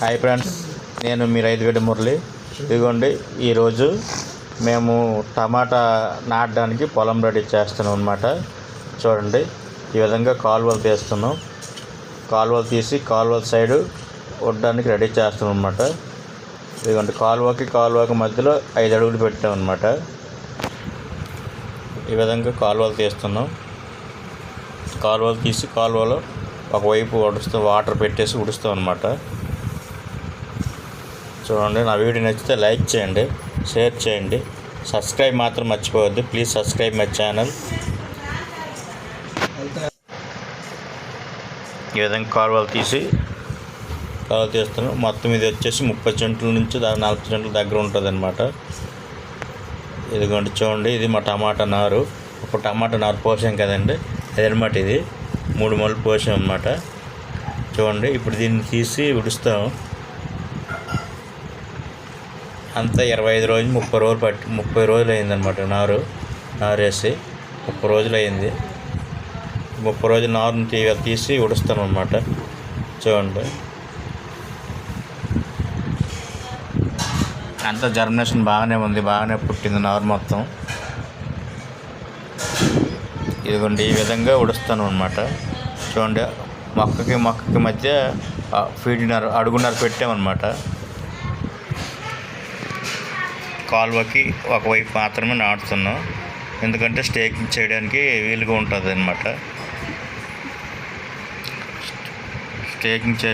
Hi friends నేను మీ రైతుగడ్డ మురళి. ఇదిగోండి ఈరోజు మేము టమాటా నాటడానికి పొలం రెడీ చేస్తున్నాం అనమాట చూడండి ఈ విధంగా కాలువలు తీస్తున్నాం. కాలువలు తీసి కాలువల సైడు వడ్డానికి రెడీ చేస్తున్నాం అనమాట ఇదిగోండి కాలువకి కాలువకి మధ్యలో ఐదు అడుగులు పెట్టాం అనమాట ఈ విధంగా కాలువలు తీస్తున్నాం. కాలువలు తీసి కాలువలో ఒకవైపు ఉడుస్తూ వాటర్ పెట్టేసి ఉడుస్తాం అనమాట చూడండి. నా వీడియో నచ్చితే లైక్ చేయండి షేర్ చేయండి. సబ్స్క్రైబ్ మాత్రం మర్చిపోవద్దు. Please subscribe my channel. ఈ విధంగా కాలువలు తీసి కాలువలు తీస్తున్నాం మొత్తం ఇది వచ్చేసి ముప్పై సెంట్ల నుంచి నలభై సెంట్ల దగ్గర ఉంటుంది అనమాట ఇదిగోండి చూడండి. ఇది మా టమాటా నారు. ఒక టమాటా నారు పోసాం కదండి. అదనమాట ఇది. మూడు మొలలు పోసాం అనమాట చూడండి. ఇప్పుడు దీన్ని తీసి ఉడుస్తాం. అంతా ఇరవై ఐదు రోజులు ముప్పై రోజులు పట్టి ముప్పై రోజులు అయిందనమాట నారు నారు వేసి ముప్పై రోజులు అయింది. ముప్పై రోజులు నారుని తీ తీసి ఉడుస్తాను అనమాట చూడండి. అంతా జర్మినేషన్ బాగానే ఉంది బాగానే పుట్టింది నారు మొత్తం. ఇదిగోండి ఈ విధంగా ఉడుస్తాను అనమాట చూడండి మొక్కకి మొక్కకి మధ్య ఫీడ్నర్ అడుగున్నర పెట్టామన్నమాట. కాలువకి ఒకవైపు మాత్రమే నాటుతున్నాం. ఎందుకంటే స్టేకింగ్ చేయడానికి వీలుగా ఉంటుంది అనమాట స్టేకింగ్ చే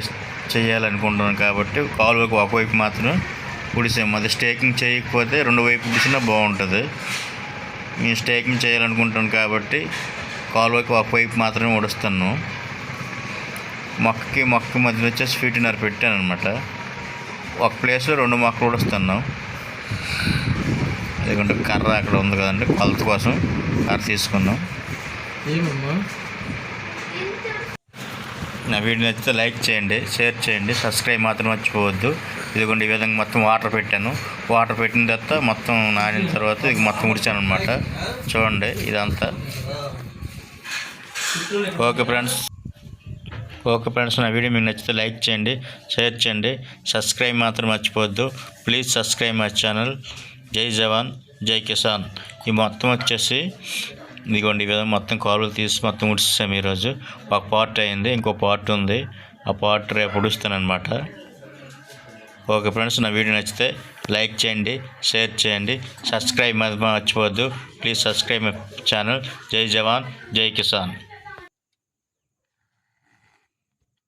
చేయాలనుకుంటున్నాను కాబట్టి కాలువకి ఒకవైపు మాత్రం ఉడిసాము అది స్టేకింగ్ చేయకపోతే రెండు వైపు ఉడిసినా బాగుంటుంది. మేము స్టేకింగ్ చేయాలనుకుంటాను కాబట్టి కాలువకి ఒకవైపు మాత్రమే ఉడుస్తాను మొక్కకి మొక్క మధ్యలో వచ్చేసి ఫీటినర్ పెట్టాను అనమాట ఒక ప్లేస్లో రెండు మొక్కలు ఉడుస్తున్నాం ఎందుకంటే కర్ర అక్కడ ఉంది కదండి కొలత కోసం కర్ర తీసుకున్నాం నా వీడియో నచ్చితే లైక్ చేయండి షేర్ చేయండి సబ్స్క్రైబ్ మాత్రం మర్చిపోవద్దు. ఇదిగోండి ఈ విధంగా మొత్తం వాటర్ పెట్టాను. వాటర్ పెట్టిన తర్వాత మొత్తం నానిన తర్వాత ఇది మొత్తం ఉడిచాను అనమాట చూడండి ఇదంతా. Okay friends. ఓకే ఫ్రెండ్స్ నా వీడియో మీకు నచ్చితే లైక్ చేయండి షేర్ చేయండి సబ్స్క్రైబ్ మాత్రం మర్చిపోవద్దు. Please subscribe my channel. జై జవాన్ జై కిసాన్. ఈ మొత్తం వచ్చేసి ఇదిగోండి ఈ విధంగా మొత్తం కాలువలు తీసి మొత్తం ఉడిస్తాం ఈరోజు. ఒక పార్ట్ అయింది ఇంకో పార్ట్ ఉంది. ఆ పార్ట్ రేపు ఉడుస్తానమాట ఓకే ఫ్రెండ్స్ నా వీడియో నచ్చితే లైక్ చేయండి షేర్ చేయండి సబ్స్క్రైబ్ మాత్రం మర్చిపోవద్దు. Please subscribe my channel. జై జవాన్ జై కిసాన్.